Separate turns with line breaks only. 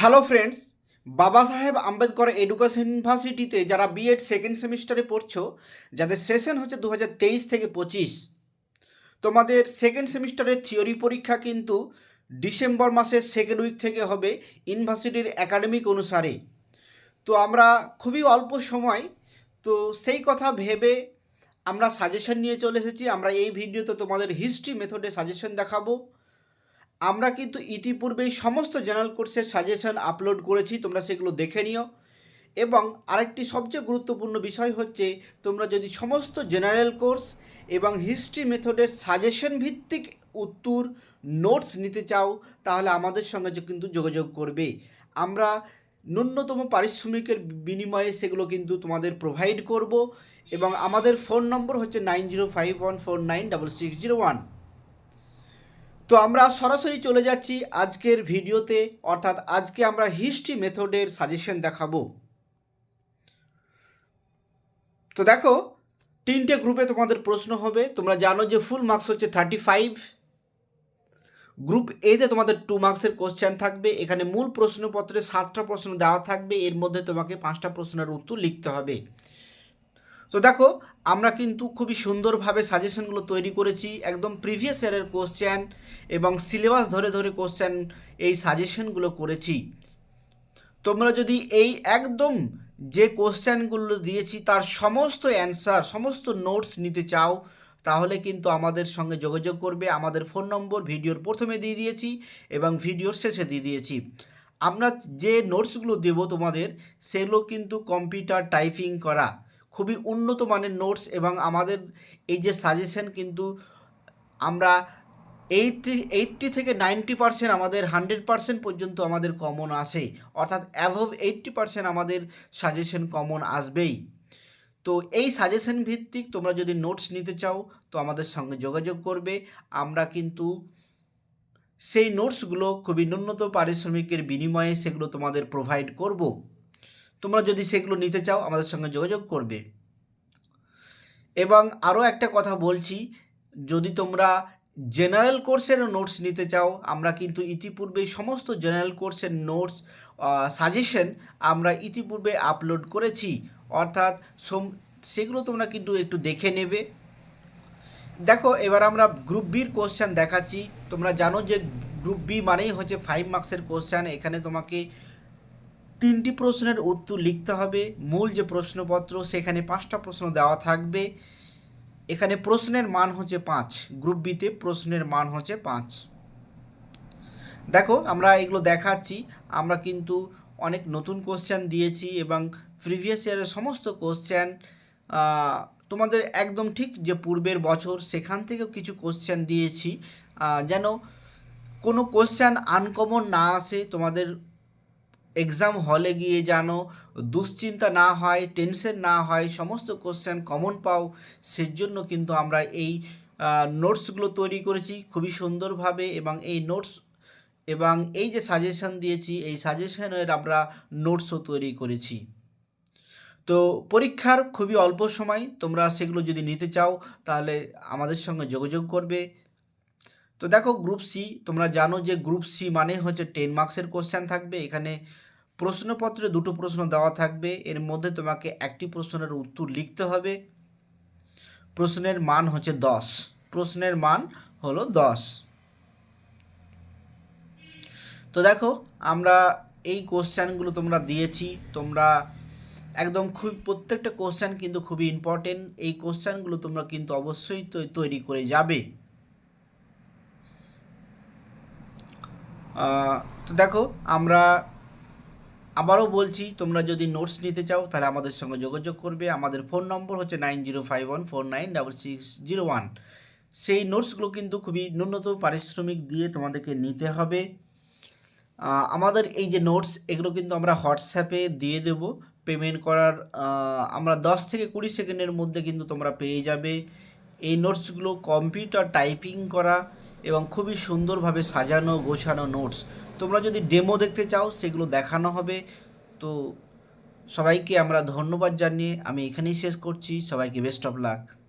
Hello friends বাবা সাহেব Ambedkar education ইউনিভার্সিটিতে যারা বিএড সেকেন্ড সেমিস্টারে পড়ছো, যাদের সেশন হচ্ছে দু হাজার তেইশ থেকে পঁচিশ, তোমাদের সেকেন্ড সেমিস্টারের থিওরি পরীক্ষা কিন্তু ডিসেম্বর মাসের সেকেন্ড উইক থেকে হবে ইউনিভার্সিটির একাডেমিক অনুসারে। তো আমরা খুবই অল্প সময়, তো সেই কথা ভেবে আমরা সাজেশন নিয়ে চলে এসেছি। আমরা এই ভিডিওতে তোমাদের হিস্ট্রি মেথডে সাজেশন দেখাবো। আমরা কিন্তু ইতিপূর্বেই সমস্ত জেনারেল কোর্সের সাজেশন আপলোড করেছি, তোমরা সেগুলো দেখে নিও। এবং আরেকটি সবচেয়ে গুরুত্বপূর্ণ বিষয় হচ্ছে, তোমরা যদি সমস্ত জেনারেল কোর্স এবং হিস্ট্রি মেথডের সাজেশন ভিত্তিক উত্তর, নোটস নিতে চাও, তাহলে আমাদের সঙ্গে কিন্তু যোগাযোগ করবে। আমরা ন্যূনতম পারিশ্রমিকের বিনিময়ে সেগুলো কিন্তু তোমাদের প্রোভাইড করব এবং আমাদের ফোন নম্বর হচ্ছে nine zero five one four nine double six zero one তো আমরা সরাসরি চলে যাচ্ছি আজকের ভিডিওতে, অর্থাৎ আজকে আমরা হিস্ট্রি মেথডের সাজেশন দেখাবো। তো দেখো, তিনটে গ্রুপে তোমাদের প্রশ্ন হবে। তোমরা জানো যে ফুল মার্কস হচ্ছে থার্টি ফাইভ গ্রুপ এতে তোমাদের টু মার্কসের কোশ্চেন থাকবে। এখানে মূল প্রশ্নপত্রে সাতটা প্রশ্ন দেওয়া থাকবে। এর মধ্যে তোমাকে পাঁচটা প্রশ্নের উত্তর লিখতে হবে। তো দেখো, আমরা কিন্তু খুবই সুন্দরভাবে সাজেশনগুলো তৈরি করেছি একদম প্রিভিয়াস ইয়ারের কোশ্চেন এবং সিলেবাস ধরে ধরে কোশ্চেন এই সাজেশনগুলো করেছি। তোমরা যদি এই একদম যে কোশ্চেনগুলো দিয়েছি তার সমস্ত অ্যান্সার সমস্ত নোটস নিতে চাও, তাহলে কিন্তু আমাদের সঙ্গে যোগাযোগ করবে। আমাদের ফোন নম্বর ভিডিওর প্রথমে দিয়ে দিয়েছি এবং ভিডিওর শেষে দিয়ে দিয়েছি। আমরা যে নোটসগুলো দেব তোমাদের, সেগুলো কিন্তু কম্পিউটার টাইপিং করা। খুবই উন্নত মানের নোটস এবং আমাদের এই যে সাজেশন কিন্তু আমরা এইটটি এইটটি থেকে নাইনটি পার্সেন্ট আমাদের হান্ড্রেড পার্সেন্ট পর্যন্ত আমাদের কমন আসে অর্থাৎ অ্যাভভ এইটটি পার্সেন্ট আমাদের সাজেশন কমন আসবেই। তো এই সাজেশন ভিত্তিক তোমরা যদি নোটস নিতে চাও, তো আমাদের সঙ্গে যোগাযোগ করবে। আমরা কিন্তু সেই নোটসগুলো খুবই ন্যূনতম পারিশ্রমিকের বিনিময়ে সেগুলো তোমাদের প্রোভাইড করব। তোমরা যদি সেগুলো নিতে চাও, আমাদের সঙ্গে যোগাযোগ করবে। এবং আরও একটা কথা বলছি, যদি তোমরা জেনারেল কোর্সেরও নোটস নিতে চাও, আমরা কিন্তু ইতিপূর্বে সমস্ত জেনারেল কোর্সের নোটস সাজেশন আমরা ইতিপূর্বে আপলোড করেছি। অর্থাৎ সোম, সেগুলো তোমরা কিন্তু একটু দেখে নেবে। দেখো, এবার আমরা গ্রুপ বির কোশ্চেন দেখাচ্ছি। তোমরা জানো যে গ্রুপ বি মানেই হচ্ছে ফাইভ মার্কসের কোশ্চেন। এখানে তোমাকে তিনটি প্রশ্নের উত্তর লিখতে হবে। মূল যে প্রশ্নপত্র, সেখানে পাঁচটা প্রশ্ন দেওয়া থাকবে। এখানে প্রশ্নের মান হচ্ছে পাঁচ। গ্রুপ বিতে প্রশ্নের মান হচ্ছে পাঁচ। দেখো, আমরা এগুলো দেখাচ্ছি। আমরা কিন্তু অনেক নতুন কোশ্চেন দিয়েছি এবং প্রিভিয়াস ইয়ারের সমস্ত কোশ্চেন তোমাদের একদম ঠিক যে পূর্বের বছর, সেখান থেকেও কিছু কোশ্চেন দিয়েছি। যেন কোনো কোশ্চেন আনকমন না আসে, তোমাদের এক্সাম হলে গিয়ে যেন দুশ্চিন্তা না হয় টেনশন না হয়, সমস্ত কোশ্চেন কমন পাও, সেজন্য কিন্তু আমরা এই নোটসগুলো তৈরি করেছি খুবই সুন্দরভাবে এবং এই নোটস এবং এই যে সাজেশন দিয়েছি, এই সাজেশনের আমরা নোটসও তৈরি করেছি। তো পরীক্ষার খুবই অল্প সময়, তোমরা সেগুলো যদি নিতে চাও, তাহলে আমাদের সঙ্গে যোগাযোগ করবে। তো দেখো গ্রুপ সি তোমরা জানো যে গ্রুপ সি মানে হচ্ছে টেন মার্কসের কোশ্চেন থাকবে। এখানে প্রশ্নপত্রে দুটো প্রশ্ন দেওয়া থাকবে। এর মধ্যে তোমাকে একটি প্রশ্নের উত্তর লিখতে হবে। প্রশ্নের মান হচ্ছে দশ। প্রশ্নের মান হলো দশ। তো দেখো, আমরা এই কোশ্চেনগুলো তোমরা দিয়েছি। তোমরা একদম খুব প্রত্যেকটা কোশ্চেন কিন্তু খুবই ইম্পর্টেন্ট এই কোশ্চেনগুলো তোমরা কিন্তু অবশ্যই তৈরি করে যাবে। তো দেখো, আমরা আবারও বলছি, তোমরা যদি নোটস নিতে চাও, তাহলে আমাদের সঙ্গে যোগাযোগ করবে। আমাদের ফোন নম্বর হচ্ছে nine zero five one four nine double six zero one সেই নোটসগুলো কিন্তু খুবই ন্যূনতম পারিশ্রমিক দিয়ে তোমাদেরকে নিতে হবে। আমাদের এই যে নোটস এগুলো কিন্তু আমরা হোয়াটসঅ্যাপে দিয়ে দেব। পেমেন্ট করার আমরা দশ থেকে কুড়ি সেকেন্ডের মধ্যে কিন্তু তোমরা পেয়ে যাবে। এই নোটসগুলো কম্পিউটার টাইপিং করা এবং খুবই সুন্দরভাবে সাজানো, গোছানো নোটস তোমরা যদি ডেমো দেখতে চাও, সেগুলো দেখানো হবে। তো সবাইকে আমরা ধন্যবাদ জানিয়ে আমি এখানেই শেষ করছি। সবাইকে বেস্ট অফ লাক